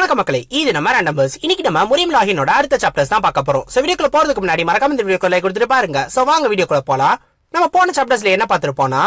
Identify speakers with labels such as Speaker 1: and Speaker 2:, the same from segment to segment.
Speaker 1: வணக்கம் மக்களே இது நம்ம நம்பர்ஸ் இன்னைக்கு நம்ம முரியம் லாகினோட அடுத்த சாப்டர்ஸ் தான் பார்க்க போறோம். சோ வீடியோக்குள்ள போறதுக்கு முன்னாடி மறக்காம இந்த வீடியோக்குள்ள லைக் கொடுத்துட்டு பாருங்க. சோ வாங்க வீடியோக்குள்ள போலாம். நம்ம போன சாப்டர்ஸ்ல என்ன பார்த்திருப்போம்னா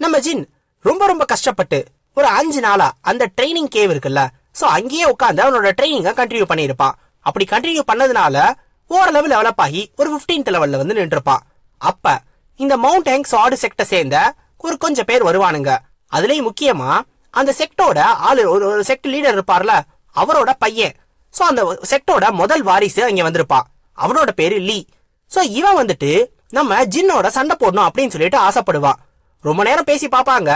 Speaker 1: நம்ம ஜின் ரொம்ப ரொம்ப கஷ்டப்பட்டு ஒரு அஞ்சு நாளா அந்த ட்ரைனிங் கேவ் இருக்குல்ல சோ அங்கேயே உட்காந்து அவனோட ட்ரைனிங்க கண்டினியூ பண்ணியிருப்பான். அப்படி கண்டினியூ பண்ணதுனால ஓரளவு டெவலப் ஆகி ஒரு 15th லெவல்ல வந்து நின்றுப்பான் அப்ப இந்த மவுண்ட் ஹேங் சாடு செக்டை சேர்ந்த ஒரு கொஞ்சம் பேர் வருவானுங்க. அதுலயும் முக்கியமா அந்த செக்டோட ஆளு ஒரு ஒரு செக்ட் லீடர் இருப்பார்ல அவரோட பையன். ஸோ அந்த செக்டோட முதல் வாரிசு இங்கே வந்திருப்பான். அவனோட பேரு லீ. ஸோ இவன் வந்துட்டு நம்ம ஜின்னோட சண்டை போடணும் அப்படின்னு சொல்லிட்டு ஆசைப்படுவான். ரொம்ப நேரம் பேசி பார்ப்பாங்க.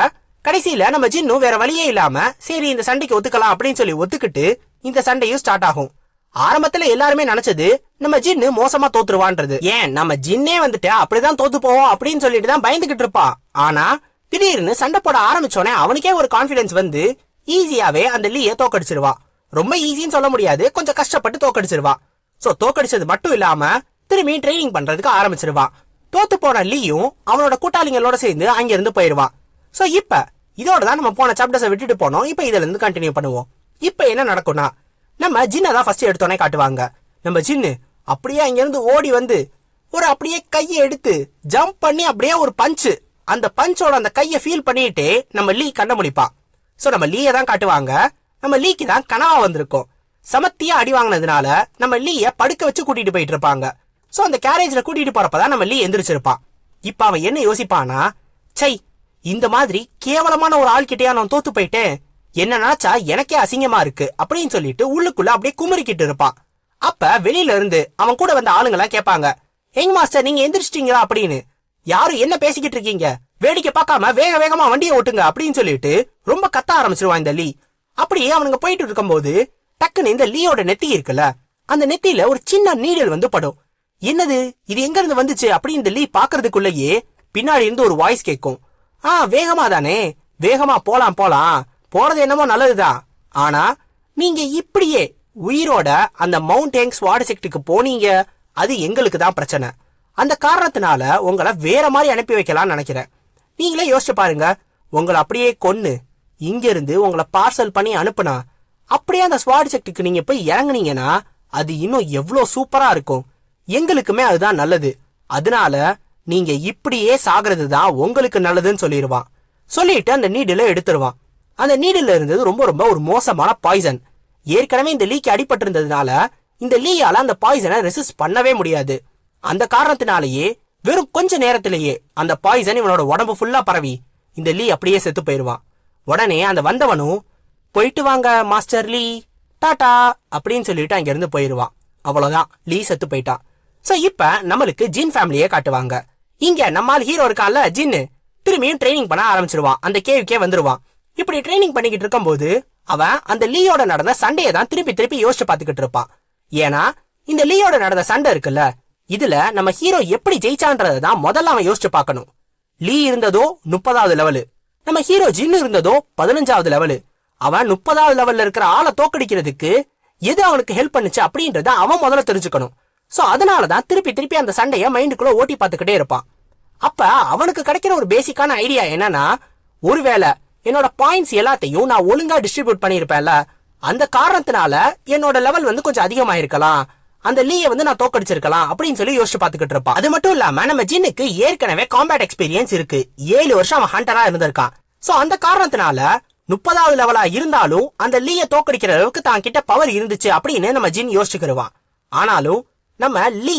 Speaker 1: கடைசியில நம்ம ஜின்னும் வேற வழியே இல்லாம சரி இந்த சண்டைக்கு ஒத்துக்கலாம் அப்படின்னு சொல்லி ஒத்துக்கிட்டு இந்த சண்டையும் ஸ்டார்ட் ஆகும். ஆரம்பத்துல எல்லாருமே நினைச்சது நம்ம ஜின்னு மோசமா தோத்துருவான்றது. ஏன்? நம்ம ஜின்னே வந்துட்டு அப்படிதான் தோத்து போவோம் அப்படின்னு சொல்லிட்டு தான் பயந்துகிட்டு இருப்பான். ஆனா திடீர்னு சண்டை போட ஆரம்பிச்சோடனே அவனுக்கே ஒரு கான்பிடன்ஸ் வந்து ஈஸியாவே அந்த லீய தோக்கடிச்சிருவான். ரொம்ப ஈஸின்னு சொல்ல முடியாது. கொஞ்சம் கஷ்டப்பட்டு தோக்கடிச்சிருவான் சோ தோக்கடிச்சது மட்டும் இல்லாம திரும்பி ட்ரைனிங் பண்றதுக்கு ஆரம்பிச்சிருவான் தோத்து போன லீயும் அவனோட கூட்டாளிங்களோட சேர்ந்து அங்கிருந்து போயிருவான் சோ இப்ப இதோட தான் நம்ம போன சாப்டர்ஸை விட்டுட்டு போனோம். இப்ப இதுல இருந்து கண்டினியூ பண்ணுவோம். இப்ப என்ன நடக்கும்னா நம்ம ஜின்னை தான் ஃபர்ஸ்ட் எடுத்தோன்னே காட்டுவாங்க. நம்ம ஜின்னு அப்படியே அங்கிருந்து ஓடி வந்து ஒரு அப்படியே கையை எடுத்து ஜம்ப் பண்ணி அப்படியே ஒரு பஞ்சு அந்த பஞ்சோட அந்த கையை ஃபீல் பண்ணிட்டு நம்ம லீ கண்ண முடிப்பான் ஸோ நம்ம லீயை தான் காட்டுவாங்க. நம்ம லீக்கு தான் கனவா வந்திருக்கும். சமத்தியா அடி வாங்கினதுனால நம்ம லீய படுக்க வச்சு கூட்டிட்டு போயிட்டு இருப்பாங்க. சோ அந்த கேரேஜ்ல கூட்டிட்டு போறப்பதான் நம்ம லீ எந்திரிச்சிருப்பான். இப்ப அவன் என்ன யோசிப்பானா சை இந்த மாதிரி கேவலமான ஒரு ஆள் கிட்டயா நான் தோத்து போயிட்டேன். என்ன நினைச்சா எனக்கே அசிங்கமா இருக்கு அப்படின்னு சொல்லிட்டு உள்ளுக்குள்ள அப்படியே குமரிக்கிட்டு இருப்பான். அப்ப வெளியில இருந்து அவன் கூட வந்த ஆளுங்கெல்லாம் கேட்பாங்க எங் மாஸ்டர் நீங்க எந்திரிச்சிட்டீங்களா? அப்படின்னு. யாரும் என்ன பேசிக்கிட்டு இருக்கீங்க? வேடிக்கை பார்க்காம வேக வேகமா வண்டியை ஓட்டுங்க அப்படின்னு சொல்லிட்டு ரொம்ப கத்த ஆரம்பிச்சிருவான் இந்த லீ. அப்படியே அவனுங்க போயிட்டு இருக்கும்போது டக்குன்னு இந்த லீயோட நெத்தி இருக்குல்ல அந்த நெத்தியில ஒரு சின்ன நீடல் வந்து படும். என்னது? இது எங்க இருந்து வந்துச்சு? அப்படின்னு இந்த லீ பாக்குறதுக்குள்ளேயே பின்னாடி இருந்து ஒரு வாய்ஸ் கேட்கும். ஆ வேகமா தானே? வேகமா போலாம் போலாம். போறது என்னமோ நல்லதுதான் ஆனா நீங்க இப்படியே உயிரோட அந்த மவுண்ட் ஹேங்ஸ் ஸ்வாட் செக்டுக்கு போனீங்க அது எங்களுக்கு தான் பிரச்சனை. அந்த காரணத்தினால உங்களை வேற மாதிரி அனுப்பி வைக்கலாம்னு நினைக்கிறேன். நீங்களே யோசிச்சு பாருங்க. உங்களை அப்படியே கொன்னு. இங்க இருந்து உங்களை பார்சல் பண்ணி அனுப்புனா அப்படியே அந்த ஸ்வாட் செக்டுக்கு நீங்க போய் இறங்குனீங்கன்னா அது இன்னும் எவ்வளோ சூப்பரா இருக்கும். எங்களுக்குமே அதுதான் நல்லது. அதனால நீங்க இப்படியே சாகிறது தான் உங்களுக்கு நல்லதுன்னு சொல்லிடுவான். சொல்லிட்டு அந்த நீடில எடுத்துருவான். அந்த நீடில இருந்தது ரொம்ப ரொம்ப ஒரு மோசமான பாய்சன் ஏற்கனவே இந்த லீக்கு அடிபட்டிருந்ததுனால இந்த லீயால அந்த பாய்சனை ரெசிஸ்ட் பண்ணவே முடியாது. அந்த காரணத்தினாலேயே வெறும் கொஞ்ச நேரத்திலேயே அந்த பாய்சன் இவனோட உடம்பு ஃபுல்லா பரவி இந்த லீ அப்படியே செத்து போயிடுவான். உடனே அந்த வந்தவனும் போயிட்டு வாங்க மாஸ்டர் லீ டாட்டா அப்படின்னு சொல்லிட்டு அங்கிருந்து போயிடுவான் அவ்வளோதான் லீ செத்து போயிட்டான். ஸோ இப்போ நம்மளுக்கு ஜின் ஃபேமிலியே காட்டுவாங்க. இங்கே நம்மால் ஹீரோ இருக்கான்ல ஜின்னு. திரும்பியும் ட்ரைனிங் பண்ண ஆரம்பிச்சிருவான். அந்த கேவுக்கே வந்துருவான். இப்படி ட்ரைனிங் பண்ணிக்கிட்டு இருக்கும்போது அவன் அந்த லீயோட நடந்த சண்டையை தான் திருப்பி திருப்பி யோசிச்சு பார்த்துக்கிட்டு இருப்பான். ஏன்னா இந்த லீயோட நடந்த சண்டை இருக்குல்ல இதுல நம்ம ஹீரோ எப்படி ஜெயிச்சான்றதை தான் முதல்ல அவன் யோசிச்சு பார்க்கணும். லீ இருந்ததோ முப்பதாவது லெவலு. நம்ம ஹீரோ ஜின் இருந்ததோ பதினஞ்சாவது லெவலு அவன் முப்பதாவது லெவல்ல இருக்கிற ஆளை தோக்கடிக்கிறதுக்கு எது அவனுக்கு ஹெல்ப் பண்ணுச்சு அப்படின்றத அவன் முதல்ல தெரிஞ்சுக்கணும். சோ அதனாலதான் திருப்பி திருப்பி அந்த சண்டைய மைண்டுக்குள்ள ஓட்டி பார்த்துக்கிட்டே இருப்பான். அப்ப அவனுக்கு கிடைக்கிற ஒரு பேசிக்கான ஐடியா என்னன்னா ஒருவேளை என்னோட பாயிண்ட்ஸ் எல்லாத்தையும் நான் ஒழுங்கா டிஸ்ட்ரிபியூட் பண்ணியிருப்பேன்ல அந்த காரணத்தினால என்னோட லெவல் வந்து கொஞ்சம் அதிகமாயிருக்கலாம் அந்த லீய வந்து நான் தோக்கடிச்சிருக்கலாம் அப்படின்னு சொல்லி யோசிச்சு பாத்துக்கிட்டு இருப்பான். அது மட்டும் இல்லாம நம்ம ஜின்னுக்கு ஏற்கனவே காம்பேட் எக்ஸ்பீரியன்ஸ் இருக்கு. ஏழு வருஷம் அவன் ஹண்டரா இருந்திருக்கான். சோ அந்த காரணத்தினால முப்பதாவது லெவலா இருந்தாலும் அந்த லீய தோக்கடிக்கிற அளவுக்கு தான் கிட்ட பவர் இருந்துச்சு அப்படின்னு நம்ம ஜின் யோசிச்சுக்கிடுவான் ஆனாலும் நம்ம லீ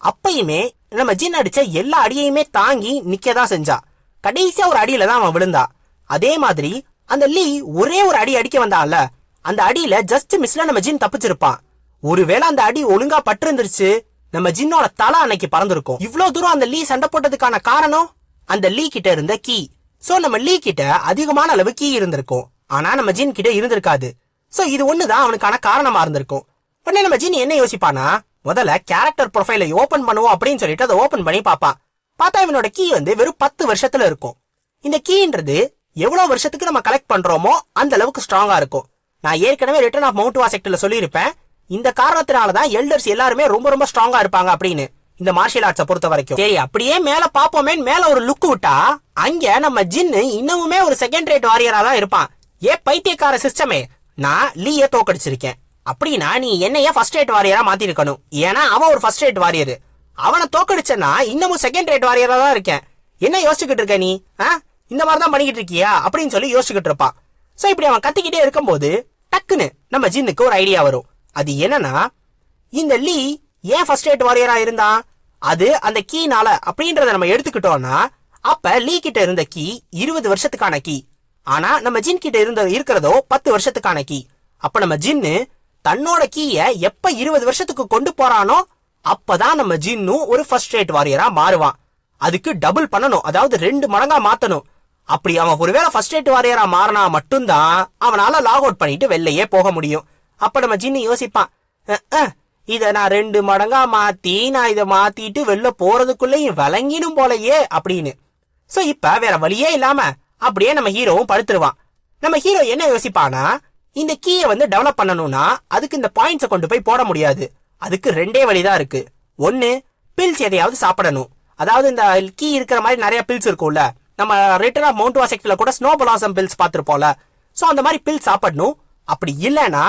Speaker 1: அப்பயுமே நம்ம ஜின் அடிச்ச எல்லா அடியையுமே தாங்கி நிக்கதான் செஞ்சா. கடைசியா ஒரு அடியில தான் அவன் விழுந்தா. அதே மாதிரி அந்த லீ ஒரே ஒரு அடி அடிக்க வந்தான்ல அந்த அடியில ஜஸ்ட் மிஸ்ல நம்ம ஜின் தப்பிச்சிருப்பான். ஒருவேளை அந்த அடி ஒழுங்கா பட்டிருந்துருச்சு நம்ம ஜின்னோட தலை அன்னைக்கு பறந்திருக்கும். இவ்வளவு தூரம் அந்த லீ சண்டை போட்டதுக்கான காரணம் அந்த லீ கிட்ட இருந்த கீ. சோ நம்ம லீ கிட்ட அதிகமான அளவு கீ இருந்திருக்கும். ஆனா நம்ம ஜின் கிட்ட இருந்திருக்காது. சோ இது ஒண்ணுதான் அவனுக்கான காரணமா இருந்திருக்கும். உடனே நம்ம ஜின் என்ன யோசிப்பானா? முதல்ல கேரக்டர் ப்ரொஃபைலை ஓபன் பண்ணுவோம் அப்படின்னு சொல்லிட்டு அதை ஓபன் பண்ணி பார்ப்பான். பார்த்தா இவனோட கீ வந்து வெறும் பத்து வருஷத்துல இருக்கும். இந்த கீன்றது எவ்வளவு வருஷத்துக்கு நம்ம கலெக்ட் பண்றோமோ அந்த அளவுக்கு ஸ்ட்ராங்கா இருக்கும். நான் ஏற்கனவே ரிட்டர்ன் ஆஃப் மவுண்ட் வாசெக்ட்ல சொல்லியிருப்பேன். இந்த காரணத்தினால தான் எல்டர்ஸ் எல்லாருமே ரொம்ப ரொம்ப ஸ்ட்ராங்கா இருப்பாங்க அப்படின்னு. இந்த மார்ஷியல் ஆர்ட்ஸை பொறுத்த வரைக்கும் சரி அப்படியே மேல பாப்போமே மேல ஒரு லுக் விட்டா அங்க நம்ம ஜின்னு இன்னமுமே ஒரு செகண்ட் ரேட் வாரியரா தான் இருப்பான். ஏ பைத்தியக்கார சிஸ்டமே நான் லீய தோக்கடிச்சிருக்கேன். அப்படின்னா நீ என்னைய ஃபர்ஸ்ட் ரேட் வாரியரா மாத்திருக்கணும். ஏன்னா அவன் ஒரு ஃபர்ஸ்ட் ரேட் வாரியர் அவனை தோக்கடிச்சனா இன்னமும் செகண்ட் ரேட் வாரியரா தான் இருக்கேன். என்ன யோசிச்சுக்கிட்டு இருக்க நீ? ஆ? இந்த மாதிரி தான் பண்ணிக்கிட்டு இருக்கியா? அப்படின்னு சொல்லி யோசிச்சுக்கிட்டு இருப்பான். சோ இப்படி அவன் கத்திக்கிட்டே இருக்கும்போது டக்குன்னு நம்ம ஜின்னுக்கு ஒரு ஐடியா வரும். அது என்னன்னா இந்த லீ ஏன் ஃபர்ஸ்ட் எய்ட் வாரியரா இருந்தான் அது அந்த கீனால அப்படின்றத நம்ம எடுத்துக்கிட்டோம்னா அப்ப லீ கிட்ட இருந்த கீ இருபது வருஷத்துக்கான கீ ஆனா நம்ம ஜின் கிட்ட இருந்த இருக்கிறதோ பத்து வருஷத்துக்கான கீ அப்ப நம்ம ஜின்னு தன்னோட கீய எப்ப இருபது வருஷத்துக்கு கொண்டு போறானோ அப்பதான் நம்ம ஜின்னும் ஒரு ஃபர்ஸ்ட் ரேட் வாரியரா மாறுவான். அதுக்கு டபுள் பண்ணணும். அதாவது ரெண்டு மடங்கா மாத்தணும். அப்படி அவன் ஒருவேளை ஃபர்ஸ்ட் ரேட் வாரியரா மாறினா மட்டும்தான் அவனால லாக் அவுட் பண்ணிட்டு வெளிலையே போக முடியும். அப்ப நம்ம ஜின்னு யோசிப்பான். இதை நான் ரெண்டு மடங்கா மாத்தி நான் இதை மாத்திட்டு வெளில போறதுக்குள்ளேயும் விளங்கிடும் போலயே அப்படின்னு. சோ இப்ப வேற வழியே இல்லாம அப்படியே நம்ம ஹீரோவும் படுத்துருவான். நம்ம ஹீரோ என்ன யோசிப்பானா இந்த கீயை வந்து டெவலப் பண்ணணும்னா அதுக்கு இந்த பாயிண்ட்ஸை கொண்டு போய் போட முடியாது. அதுக்கு ரெண்டே வழிதான் இருக்கு. ஒன்னு பில்ஸ் எதையாவது சாப்பிடணும். அதாவது இந்த கீ இருக்கிற மாதிரி நிறைய பில்ஸ் இருக்கும்ல. நம்ம ரிட்டர்ன் ஆஃப் மவுண்ட் வாசெக்ட்ல கூட ஸ்னோ பலாசம் பில்ஸ் பார்த்துருப்போம்ல. ஸோ அந்த மாதிரி பில் சாப்பிடணும். அப்படி இல்லைன்னா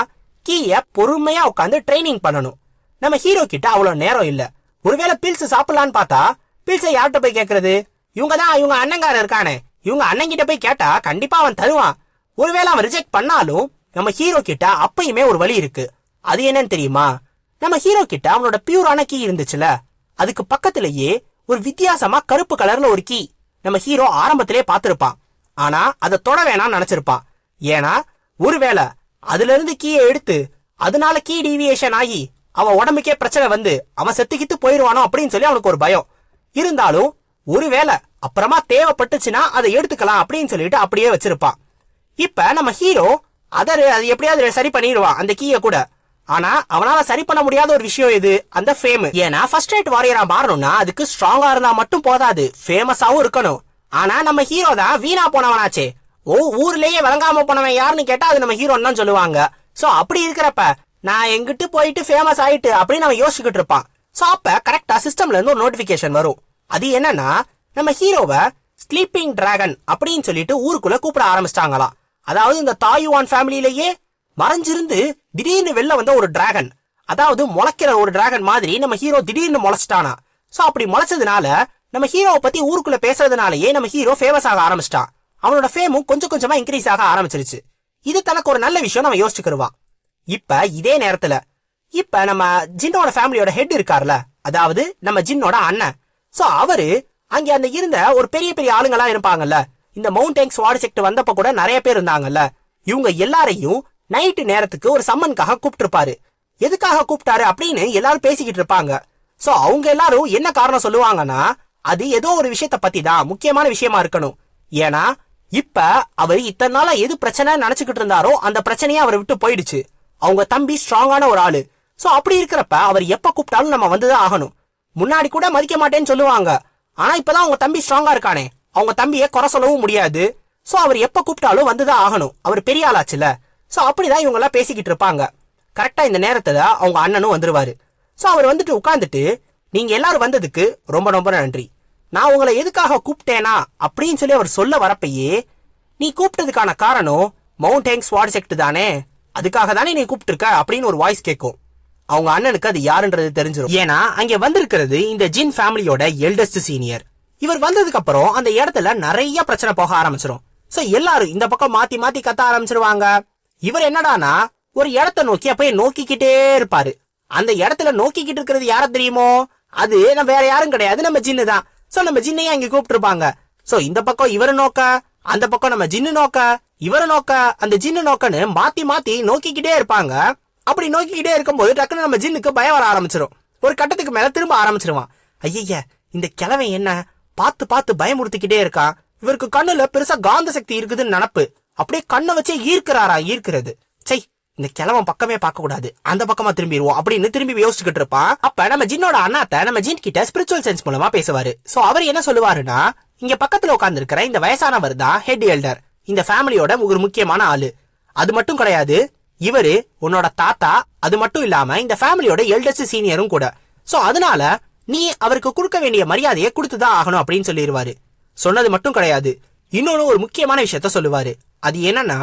Speaker 1: கீயை பொறுமையாக உட்காந்து ட்ரைனிங் பண்ணணும். நம்ம ஹீரோ கிட்ட அவ்வளோ நேரம் இல்லை. ஒருவேளை பில்ஸ் சாப்பிடலான்னு பார்த்தா பில்ஸை யார்கிட்ட போய் கேட்கறது இவங்க தான் இவங்க அண்ணங்காரன் இருக்கானே. இவங்க அண்ணன் கிட்ட போய் கேட்டா கண்டிப்பா அவன் தருவான். ஒருவேளை அவன் ரிஜெக்ட் பண்ணாலும் நம்ம ஹீரோ கிட்ட அப்பயுமே ஒரு வழி இருக்கு. அது என்னன்னு தெரியுமா? நம்ம ஹீரோ கிட்ட அவனோட பியூரான கீ இருந்துச்சுல. அதுக்கு பக்கத்திலேயே ஒரு வித்தியாசமா கருப்பு கலர்ல ஒரு கீ நம்ம ஹீரோ ஆரம்பத்திலே பார்த்திருப்பான். ஆனா அதை தொட வேணாம்னு நினைச்சிருப்பான். ஏன்னா ஒருவேளை அதுல இருந்து கீயை எடுத்து அதனால கீ டீவியேஷன் ஆகி அவன் உடம்புக்கே பிரச்சனை வந்து அவன் செத்துக்கிட்டு போயிருவானோ அப்படின்னு சொல்லி அவனுக்கு ஒரு பயம். இருந்தாலும் ஒருவேளை அப்புறமா தேவைப்பட்டுச்சுன்னா அதை எடுத்துக்கலாம் அப்படின்னு சொல்லிட்டு அப்படியே வச்சிருப்பான். இப்ப நம்ம ஹீரோ அதை அது எப்படியாவது சரி பண்ணிடுவான் அந்த கீயை கூட. ஆனா அவனால சரி பண்ண முடியாத ஒரு விஷயம் இது அந்த ஃபேம் ஏன்னா ஃபர்ஸ்ட் ரைட் வாரியரா மாறணும்னா அதுக்கு ஸ்ட்ராங்கா இருந்தா மட்டும் போதாது. ஃபேமஸாவும் இருக்கணும். ஆனா நம்ம ஹீரோ தான் வீணா போனவனாச்சே. ஓ ஊர்லயே விளங்காம போனவன் யாருன்னு கேட்டா அது நம்ம ஹீரோன்னு தான் சொல்லுவாங்க. சோ அப்படி இருக்கிறப்ப நான் எங்கிட்டு போயிட்டு ஃபேமஸ் ஆயிட்டு அப்படின்னு அவன் யோசிச்சுக்கிட்டு இருப்பான். ஸோ அப்போ கரெக்டாக சிஸ்டம்ல இருந்து ஒரு நோட்டிபிகேஷன் வரும். அது என்னன்னா நம்ம ஹீரோவை ஸ்லீப்பிங் டிராகன் அப்படின்னு சொல்லிட்டு ஊருக்குள்ள கூப்பிட ஆரம்பிச்சிட்டாங்களாம். அதாவது இந்த தாயுவான் ஃபேமிலியிலேயே மறைஞ்சிருந்து திடீர்னு வெளில வந்த ஒரு டிராகன் அதாவது முளைக்கிற ஒரு டிராகன் மாதிரி நம்ம ஹீரோ திடீர்னு முளைச்சிட்டானா. ஸோ அப்படி முளைச்சதுனால நம்ம ஹீரோவை பத்தி ஊருக்குள்ள பேசுறதுனாலயே நம்ம ஹீரோ ஃபேமஸ் ஆக ஆரம்பிச்சிட்டான். அவனோட ஃபேமும் கொஞ்சம் கொஞ்சமா இன்க்ரீஸ் ஆக ஆரம்பிச்சிருச்சு. இது தனக்கு ஒரு நல்ல விஷயம் நம்ம யோசிச்சுக்கிருவான். இப்ப இதே நேரத்துல இப்ப நம்ம ஜின்னோட ஃபேமிலியோட ஹெட் இருக்கார்ல அதாவது நம்ம ஜின்னோட அண்ணன். சோ அவரு அங்க அந்த இருந்த ஒரு பெரிய பெரிய ஆளுங்களா இருப்பாங்கல்ல இந்த மவுண்டேங் ஸ்வாட் செக்ட் வந்தப்ப கூட நிறைய பேர் இருந்தாங்கல்ல இவங்க எல்லாரையும் நைட்டு நேரத்துக்கு ஒரு சம்மனுக்காக கூப்பிட்டுருப்பாரு. எதுக்காக கூப்பிட்டாரு அப்படின்னு எல்லாரும் பேசிக்கிட்டு இருப்பாங்க. சோ அவங்க எல்லாரும் என்ன காரணம் சொல்லுவாங்கன்னா அது ஏதோ ஒரு விஷயத்த பத்தி தான் முக்கியமான விஷயமா இருக்கணும். ஏன்னா இப்ப அவர் இத்தனை நாளா எது பிரச்சனை நினைச்சுக்கிட்டு இருந்தாரோ அந்த பிரச்சனையே அவரை விட்டு போயிடுச்சு. அவங்க தம்பி ஸ்ட்ராங்கான ஒரு ஆளு. ஸோ அப்படி இருக்கிறப்ப அவர் எப்போ கூப்பிட்டாலும் நம்ம வந்துதான் ஆகணும். முன்னாடி கூட மதிக்க மாட்டேன்னு சொல்லுவாங்க. ஆனால் இப்போ தான் அவங்க தம்பி ஸ்ட்ராங்காக இருக்கானே. அவங்க தம்பியை குறை சொல்லவும் முடியாது. ஸோ அவர் எப்போ கூப்பிட்டாலும் வந்துதான் ஆகணும். அவர் பெரிய ஆளாச்சுல. ஸோ அப்படி தான் இவங்கெல்லாம் பேசிக்கிட்டு இருப்பாங்க. கரெக்டாக இந்த நேரத்தில் அவங்க அண்ணனும் வந்துடுவார் ஸோ அவர் வந்துட்டு உட்காந்துட்டு நீங்கள் எல்லாரும் வந்ததுக்கு ரொம்ப ரொம்ப நன்றி. நான் உங்களை எதுக்காக கூப்பிட்டேனா? அப்படின்னு சொல்லி அவர் சொல்ல வரப்பயே நீ கூப்பிட்டதுக்கான காரணம் மவுண்ட் ஹேங்ஸ் செக்ட் தானே. அதுக்காக தானே நீ கூப்பிட்டுருக்க அப்படின்னு ஒரு வாய்ஸ் கேட்கும் அவங்க அண்ணனுக்கு அது யாருன்றது தெரிஞ்சிடும் ஏன்னா அங்க வந்திருக்கிறது இந்த ஜின் ஃபேமிலியோட எல்டஸ்ட் சீனியர் இவர் வந்ததுக்கு அப்புறம் அந்த இடத்துல நிறைய பிரச்சனை போக ஆரம்பிச்சிடும் சோ எல்லாரும் இந்த பக்கம் மாத்தி மாத்தி கத்த ஆரம்பிச்சிருவாங்க. இவர் என்னடானா ஒரு இடத்த நோக்கி அப்பயே நோக்கிக்கிட்டே இருப்பாரு. அந்த இடத்துல நோக்கிக்கிட்டு இருக்கிறது யார தெரியுமோ? அது நம்ம வேற யாரும் கிடையாது. நம்ம ஜின்னு தான். சோ நம்ம ஜின்னையும் அங்க கூப்பிட்டு இருப்பாங்க சோ இந்த பக்கம் இவரை நோக்க அந்த பக்கம் நம்ம ஜின்னு நோக்க இவரை நோக்க அந்த ஜின்னு நோக்கன்னு மாத்தி மாத்தி நோக்கிக்கிட்டே இருப்பாங்க. அப்படி நோக்கிக்கிட்டே இருக்கும்போது டக்குன்னு நம்ம ஜின்னுக்கு பயம் வர ஆரம்பிச்சிடும் ஒரு கட்டத்துக்கு மேல திரும்ப ஆரம்பிச்சிருவான். ஐயய்ய இந்த கிழவன் என்ன பார்த்து பார்த்து பயமுறுத்திக்கிட்டே இருக்கான். இவருக்கு கண்ணுல பெருசா காந்த சக்தி இருக்குதுன்னு நினப்பு. அப்படியே கண்ணை வச்சே ஈர்க்கிறாரா ஈர்க்கிறது. சை இந்த கிழவன் பக்கமே பார்க்க கூடாது அந்த பக்கமா திரும்பிடுவோம் அப்படின்னு திரும்பி யோசிச்சுக்கிட்டு இருப்பான். அப்ப நம்ம ஜின்னோட அண்ணாத்த நம்ம ஜின் கிட்ட ஸ்பிரிச்சுவல் சென்ஸ் மூலமா பேசுவாரு. சோ அவர் என்ன சொல்லுவாருன்னா இங்க பக்கத்துல உட்கார்ந்து இருக்கிற இந்த வயசானவர் தான் ஹெட் எல்டர் இந்த ஃபேமிலியோட ஒரு முக்கியமான ஆளு. அது மட்டும் கிடையாது இவரு உன்னோட தாத்தா அது மட்டும் இல்லாம இந்த ஃபேமிலியோட எல்டஸ்ட் சீனியரும் கூட. சோ அதனால நீ அவருக்கு கொடுக்க வேண்டிய மரியாதையை கொடுத்துதான் ஆகணும் அப்படின்னு சொல்லிடுவாரு சொன்னது மட்டும் கிடையாது இன்னொன்னு ஒரு முக்கியமான விஷயத்த சொல்லுவாரு. அது என்னன்னா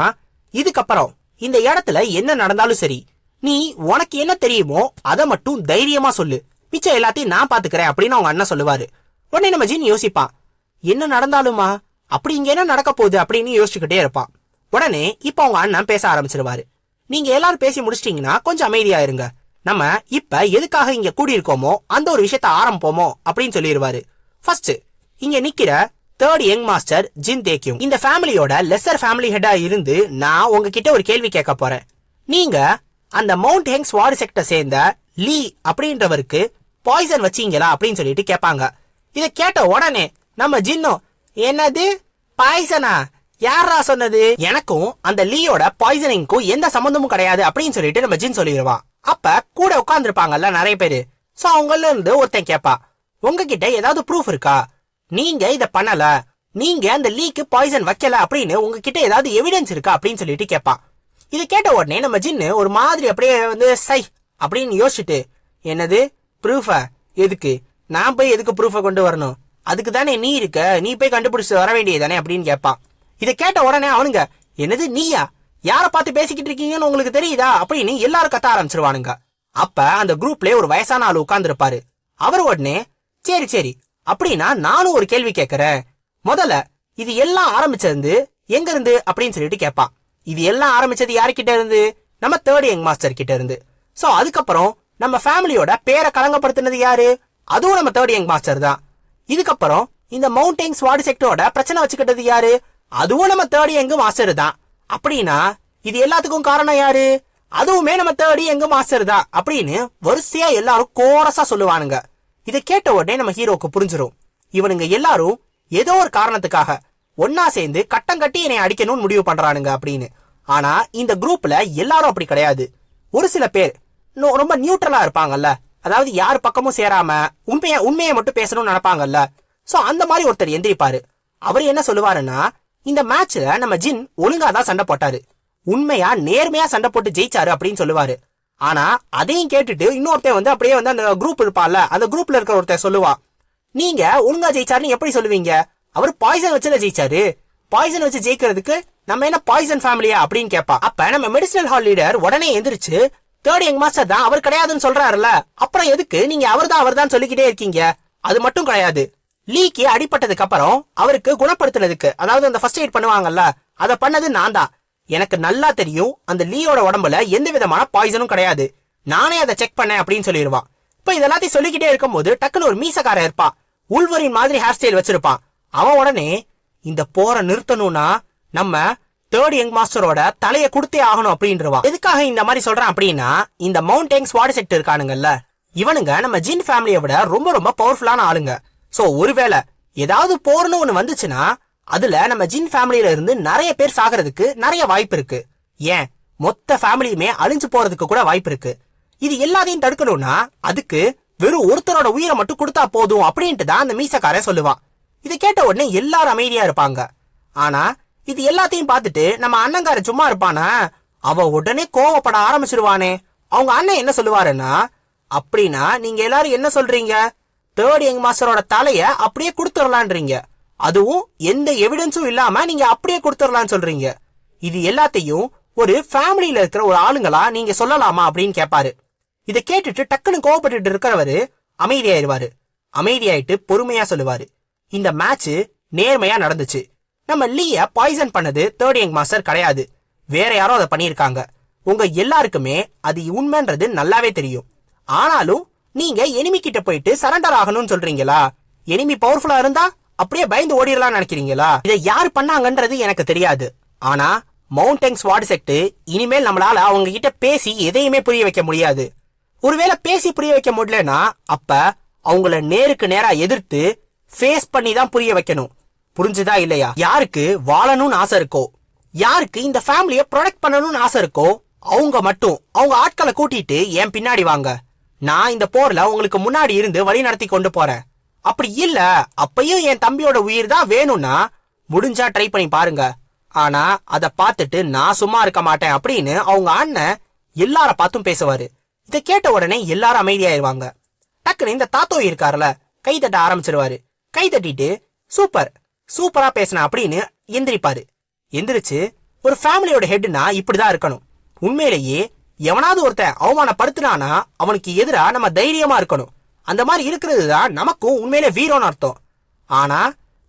Speaker 1: இதுக்கப்புறம் இந்த இடத்துல என்ன நடந்தாலும் சரி நீ உனக்கு என்ன தெரியுமோ அதை மட்டும் தைரியமா சொல்லு. மிச்சம் எல்லாத்தையும் நான் பாத்துக்கிறேன் அப்படின்னு அவங்க அண்ணன் சொல்லுவாரு. உடனே நம்ம ஜீன் யோசிப்பான் என்ன நடந்தாலுமா? அப்படி இங்க என்ன நடக்க போகுது அப்படின்னு யோசிச்சுக்கிட்டே இருப்பான். உடனே இப்ப அவங்க அண்ணன் பேச ஆரம்பிச்சிருவாரு. நீங்க எல்லாரும் பேசி முடிச்சிட்டீங்கன்னா கொஞ்சம் அமைதியா இருங்க. நம்ம இப்ப எதுக்காக இங்க கூடியிருக்கோமோ அந்த ஒரு விஷயத்த ஆரம்பிப்போமோ அப்படின்னு சொல்லிடுவாரு ஃபர்ஸ்ட் இங்க நிக்கிற தேர்ட் யங் மாஸ்டர் ஜின் தேக்கியும் இந்த ஃபேமிலியோட லெசர் ஃபேமிலி ஹெட்டா இருந்து நான் உங்ககிட்ட ஒரு கேள்வி கேட்க போறேன். நீங்க அந்த மவுண்ட் ஹெங்ஸ் வார்டு செக்டர் சேர்ந்த லீ அப்படின்றவருக்கு பாய்சன் வச்சீங்களா அப்படின்னு சொல்லிட்டு கேட்பாங்க. இதை கேட்ட உடனே நம்ம ஜின்னோ என்னது? பாய்சனா? யாரா சொன்னது? எனக்கும் அந்த லீயோட பாய்சனிங்க்கும் எந்த சம்பந்தமும் கிடையாது அப்படின்னு சொல்லிட்டு நம்ம ஜின் சொல்லிடுவான் அப்ப கூட உட்காந்துருப்பாங்கல்ல நிறைய பேரு. சோ அவங்கள இருந்து ஒருத்தன் கேப்பா உங்ககிட்ட ஏதாவது ப்ரூஃப் இருக்கா? நீங்க இத பண்ணல. நீங்க அந்த லீக்கு பாய்சன் வைக்கல அப்படின்னு உங்ககிட்ட ஏதாவது எவிடன்ஸ் இருக்கா? அப்படின்னு சொல்லிட்டு கேட்பான் இது கேட்ட உடனே நம்ம ஜின்னு ஒரு மாதிரி அப்படியே வந்து சை அப்படின்னு யோசிச்சுட்டு என்னது? ப்ரூஃபா எதுக்கு? நான் போய் எதுக்கு ப்ரூஃபை கொண்டு வரணும்? அதுக்கு தானே நீ இருக்க? நீ போய் கண்டுபிடிச்சு வர வேண்டியது தானே அப்படின்னு கேட்பான். இதை கேட்ட உடனே அவனுங்க என்னது நீயா? யாரை பார்த்து பேசிக்கிட்டு இருக்கீங்கன்னு உங்களுக்கு தெரியுதா? அப்படின்னு எல்லாரும் கத்த ஆரம்பிச்சிருவானுங்க. அப்ப அந்த குரூப்ல ஒரு வயசான ஆள் உட்கார்ந்துருப்பாரு. அவர் உடனே சரி சரி அப்படின்னா நானும் ஒரு கேள்வி கேட்கறேன். முதல்ல இது எல்லாம் ஆரம்பிச்சது எங்க இருந்து அப்படின்னு சொல்லிட்டு கேட்பான். இது எல்லாம் ஆரம்பிச்சது யாருக்கிட்ட இருந்து? நம்ம தேர்ட் யங் மாஸ்டர் கிட்ட இருந்து. சோ அதுக்கப்புறம் நம்ம ஃபேமிலியோட பேரை கலங்கப்படுத்தினது யாரு? அதுவும் நம்ம தேர்ட் யங் மாஸ்டர் தான். இதுக்கப்புறம் இந்த மவுண்டைன்ஸ் வார்டு செக்டரோட பிரச்சனை வச்சுக்கிட்டது யாரு? அதுவும் நம்ம தேர்ட் யங் மாஸ்டர் தான். அப்படின்னா இது எல்லாத்துக்கும் காரணம் யாரு? அதுவுமே நம்ம தேர்ட் யங் மாஸ்டர் தான் அப்படின்னு வரிசையா எல்லாரும் கோரஸா சொல்லுவானுங்க. இதை கேட்ட உடனே நம்ம ஹீரோக்கு புரிஞ்சிடும் இவனுங்க எல்லாரும் ஏதோ ஒரு காரணத்துக்காக ஒன்னா சேர்ந்து கட்டம் கட்டி என்னை அடிக்கணும்னு முடிவு பண்றானுங்க அப்படின்னு. ஆனா இந்த குரூப்ல எல்லாரும் அப்படி கிடையாது. ஒரு சில பேர் ரொம்ப நியூட்ரலா இருப்பாங்கல்ல. அதாவது யார் பக்கமும் சேராம உண்மைய உண்மையை மட்டும் பேசணும்னு நினைப்பாங்கல்ல. சோ அந்த மாதிரி ஒருத்தர் எந்திரிப்பாரு. அவர் என்ன சொல்லுவாருன்னா இந்த மேட்ச்ல நம்ம ஜின் ஒழுங்கா தான் சண்டை போட்டாரு. உண்மையா நேர்மையா சண்டை போட்டு ஜெயிச்சாரு அப்படின்னு சொல்லுவாரு. ஆனா அதையும் கேட்டுட்டு இன்னொருத்தன் வந்து அப்படியே வந்து அந்த குரூப் இருப்பான்ல அந்த குரூப்ல இருக்கிற ஒருத்தன் சொல்லுவா நீங்க ஒழுங்கா ஜெயிச்சாருன்னு எப்படி சொல்லுவீங்க? அவர் பாய்சன் வச்சுல ஜெயிச்சாரு. பாய்சன் வச்சு ஜெயிக்கிறதுக்கு நம்ம என்ன பாய்சன் ஃபேமிலியா அப்படின்னு கேட்பா அப்ப நம்ம மெடிசனல் ஹால் லீடர் உடனே எந்திரிச்சு தேர்ட் யங் மாஸ்டர் தான் அவர் கிடையாதுன்னு சொல்றாருல்ல. அப்புறம் எதுக்கு? நீங்க அவர்தான் அவர்தான் சொல்லிக்கிட்டே இருக்கீங்க. அது மட்டும் கிடையாது. லீக்கு அடிபட்டதுக்கு அப்புறம் அவருக்கு குணப்படுத்துனதுக்கு அதாவது அந்த ஃபர்ஸ்ட் எய்ட் பண்ணுவாங்கல்ல அதை பண்ணது நான் தான். எனக்கு நல்லா தெரியும் அந்த லீயோட உடம்புல எந்த விதமான பாய்சனும் கிடையாது. நானே அதை செக் பண்ணேன் அப்படின்னு சொல்லிடுவான். இப்ப இதெல்லாத்தையும் சொல்லிக்கிட்டே இருக்கும்போது டக்குன்னு ஒரு மீசக்கார இருப்பான். உள்வரின் மாதிரி ஹேர் ஸ்டைல் வச்சிருப்பான். அவன் உடனே இந்த போரை நிறுத்தணும்னா நம்ம தேர்ட் யங் மாஸ்டரோட தலைய கொடுத்தே ஆகணும் அப்படின்றவா. எதுக்காக இந்த மாதிரி சொல்றான் அப்படின்னா இந்த மவுண்டெங்ஸ் ஸ்வாட் செக்டர் இருக்கானுங்கல்ல இவனுங்க நம்ம ஜின் ஃபேமிலியை விட ரொம்ப ரொம்ப பவர்ஃபுல்லான ஆளுங்க. சோ ஒருவேளை ஏதாவது போர்னு ஒண்ணு வந்துச்சுன்னா அதுல நம்ம ஜின் ஃபேமிலியில இருந்து நிறைய பேர் சாகிறதுக்கு நிறைய வாய்ப்பு இருக்கு. ஏன்? மொத்த ஃபேமிலியுமே அழிஞ்சு போறதுக்கு கூட வாய்ப்பு இருக்கு. இது எல்லாத்தையும் தடுக்கணும்னா அதுக்கு வெறும் ஒருத்தரோட உயிரை மட்டும் கொடுத்தா போதும் அப்படின்ட்டு தான் அந்த மீசக்காரன் சொல்லுவான். இதை கேட்ட உடனே எல்லாரும் அமைதியா இருப்பாங்க. ஆனா இது எல்லாத்தையும் பார்த்துட்டு நம்ம அண்ணங்கார சும்மா இருப்பானா? அவ உடனே கோவப்பட ஆரம்பிச்சிருவானே. அவங்க அண்ணன் என்ன சொல்லுவாருன்னா அப்படின்னா நீங்க எல்லாரும் என்ன சொல்றீங்க? தேர்ட் யங் மாஸ்டரோட தலைய அப்படியே கொடுத்துடலான்றீங்க. அதுவும் எந்த எவிடன்ஸும் இல்லாம நீங்க அப்படியே கொடுத்துடலாம்னு சொல்றீங்க. இது எல்லாத்தையும் ஒரு ஃபேமிலியில இருக்கிற ஒரு ஆளுங்களா நீங்க சொல்லலாமா? அப்படின்னு கேட்பாரு இதை கேட்டுட்டு டக்குன்னு கோவப்பட்டுட்டு இருக்கிறவரு அமைதியாயிருவாரு. அமைதியாயிட்டு பொறுமையா சொல்லுவாரு. இந்த மேட்ச் நேர்மையா நடந்துச்சு. நம்ம லீய பாய்சன் பண்ணது தேர்ட் யங் மாஸ்டர் கிடையாது. வேற யாரோ அதை பண்ணியிருக்காங்க. உங்க எல்லாருக்குமே அது உண்மைன்றது நல்லாவே தெரியும். ஆனாலும் நீங்க எனிமி கிட்ட போயிட்டு சரண்டர் ஆகணும்னு சொல்றீங்களா? எனிமி பவர்ஃபுல்லா இருந்தா அப்படியே பயந்து ஓடிடலாம் நினைக்கிறீங்களா? இதை யார் பண்ணாங்கன்றது எனக்கு தெரியாது. ஆனா மவுண்டன்ஸ் வார்டு செக்ட் இனிமேல் நம்மளால அவங்க கிட்ட பேசி எதையுமே புரிய வைக்க முடியாது. ஒருவேளை பேசி புரிய வைக்க முடியலன்னா அப்ப அவங்கள நேருக்கு நேரா எதிர்த்து ஃபேஸ் பண்ணி தான் புரிய வைக்கணும். புரிஞ்சுதா இல்லையா? யாருக்கு வாழணும்னு ஆசை இருக்கோ? யாருக்கு இந்த ஃபேமிலியை ப்ரொடெக்ட் பண்ணணும்னு ஆசை இருக்கோ? அவங்க மட்டும். அவங்க ஆட்களை கூட்டிட்டு என் பின்னாடி வாங்க. நான் இந்த போர்ல உங்களுக்கு முன்னாடி இருந்து வழி நடத்தி கொண்டு போறேன். அப்படி இல்ல அப்பயும் என் தம்பியோட உயிர் தான் வேணும்னா முடிஞ்சா ட்ரை பண்ணி பாருங்க. ஆனா அத பார்த்துட்டு நான் சும்மா இருக்க மாட்டேன் அப்படின்னு அவங்க அண்ணன் எல்லார பார்த்தும் பேசுவாரு. இத கேட்ட உடனே எல்லாரும் அமைதியாயிருவாங்க. டக்குன்னு இந்த தாத்தோ இருக்காருல கை தட்ட ஆரம்பிச்சிருவாரு. கை தட்டிட்டு சூப்பர் சூப்பரா பேசின அப்படின்னு எந்திரிப்பாரு. எந்திரிச்சு ஒரு ஃபேமிலியோட ஹெட்னா இப்படிதான் இருக்கணும். உண்மையிலேயே எவனாவது ஒருத்தன் அவமானப்படுத்தினானா அவனுக்கு எதிரா நம்ம தைரியமா இருக்கணும். அந்த மாதிரி இருக்கிறது தான் நமக்கும் உண்மையிலே வீரம்னு அர்த்தம். ஆனா